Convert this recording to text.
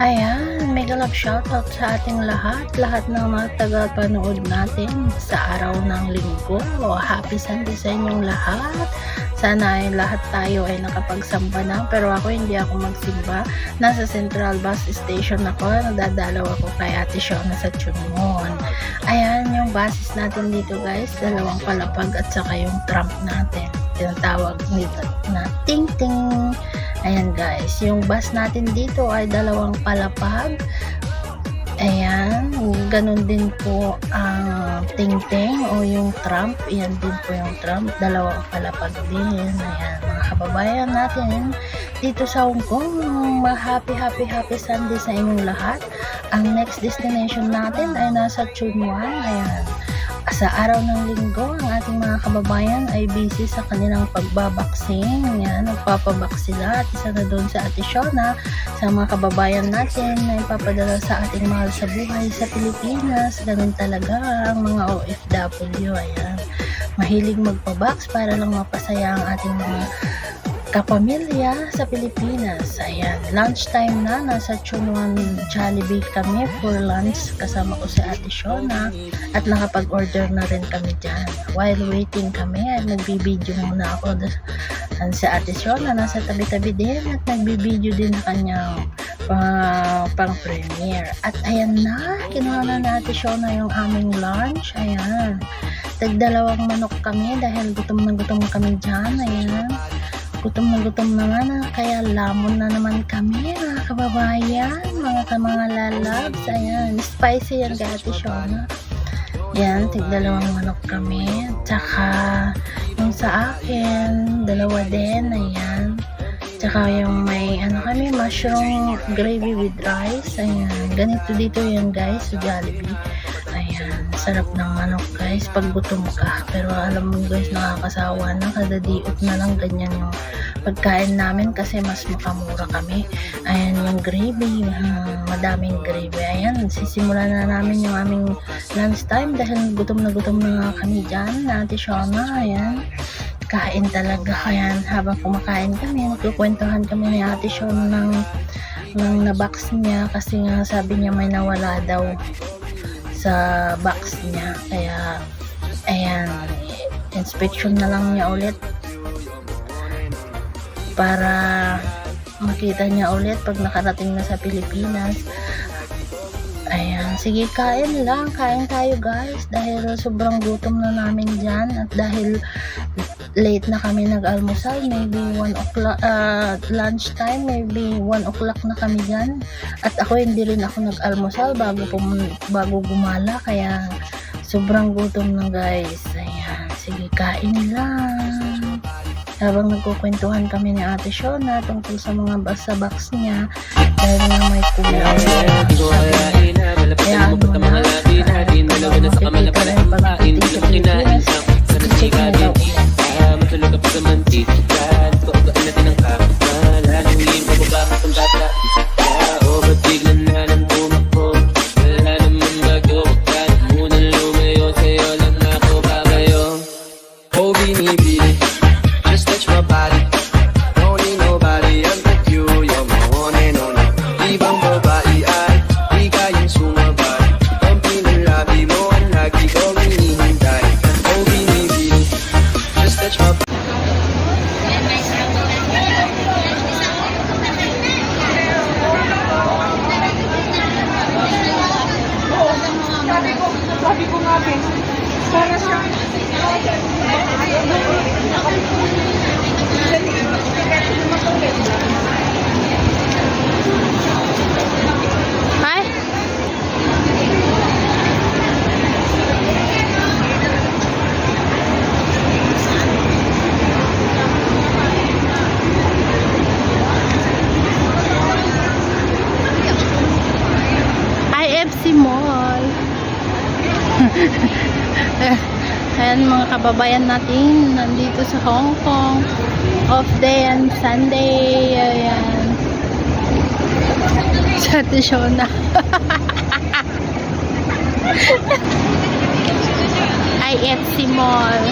Ayan, mega love shoutout sa ating lahat, lahat ng mga tagapanood natin sa araw ng linggo. Happy Sunday sa inyong lahat. Sana ay lahat tayo ay nakapagsamba na, pero ako hindi ako magsimba. Nasa Central Bus Station ako, nadadalaw ako kay Ate Shona sa Chumon. Ayan, yung buses natin dito guys, dalawang palapag at saka yung tramp natin. Tinatawag nito na ting ting. Ayan guys, yung bus natin dito ay dalawang palapag. Ayan, ganun din po ang ting-ting o yung tramp. Yan din po yung tramp, dalawang palapag din. Ayan, mga kababayan natin dito sa Hong Kong. Happy, happy, happy Sunday sa inyong lahat. Ang next destination natin ay nasa Chunwan. Ayan, sa araw ng linggo, ang ating mga kababayan ay busy sa kanilang pagbabaksin. Yan, nagpapabak sila at isa na doon sa Ate Shona, sa mga kababayan natin na ipapadala sa ating mahal sa buhay sa Pilipinas. Ganun talaga ang mga OFW. Ayan, mahilig magpabaks para lang mapasaya ang ating mga kapamilya sa Pilipinas. Ayan, lunchtime na, nasa Chunwan Jollibee kami for lunch kasama ko si Ate Shona at nakapag-order na rin kami dyan. While waiting kami, ay nagbibideo muna ako doon sa Ate Shona, nasa tabi-tabi din at nagbibideo din na kanyang pang, pang premiere. At ayan na, kinuha na ni Ate Shona yung aming lunch. Ayan, tagdalawang manok kami dahil gutom na gutom kami dyan. Ayan gutom na gutom na nga na, kaya lamon na naman kami mga kababayan, mga mga lalabs, ayan, spicy yan kay Ate Shona. Yan, tigdalawang manok kami, tsaka yung sa akin, dalawa din, ayan. Tsaka yung may, ano kami, mushroom gravy with rice, ayan. Ganito dito yan guys, sa Jollibee. Ayan, sarap ng manok guys pag gutom ka. Pero alam mo guys, nakakasawa na. Kada diot na lang ganyan yung pagkain namin kasi mas makamura kami. Ayan yung gravy, uh, madaming gravy. Ayan, sisimulan na namin yung aming lunch time dahil gutom na gutom na nga kami dyan. Ate Shona, ayan kain talaga. Ayan, habang kumakain kami, nagkukwentuhan kami ni Ate Shona ng, ng na-box niya kasi nga sabi niya may nawala daw sa box niya. Kaya, ayan, inspection na lang niya ulit para makita niya ulit pag nakarating na sa Pilipinas. Ayan, sige kain lang, kain tayo guys dahil sobrang gutom na namin dyan at dahil late na kami nag-almusal, maybe 1 o'clock, uh, lunch time, maybe 1 o'clock na kami dyan. At ako hindi rin ako nag-almusal bago, pum- bago gumala, kaya sobrang gutom na guys. Ayan, sige kain lang. Habang nagkukwentuhan kami ni Ate Shona tungkol sa mga basa box niya dahil nga may kulang. Kaya ano Hi. IFC Mall. Ayan mga kababayan natin nandito sa Hong Kong. Off day and Sunday. Ayan. Sa Ate Shona. IFC Mall.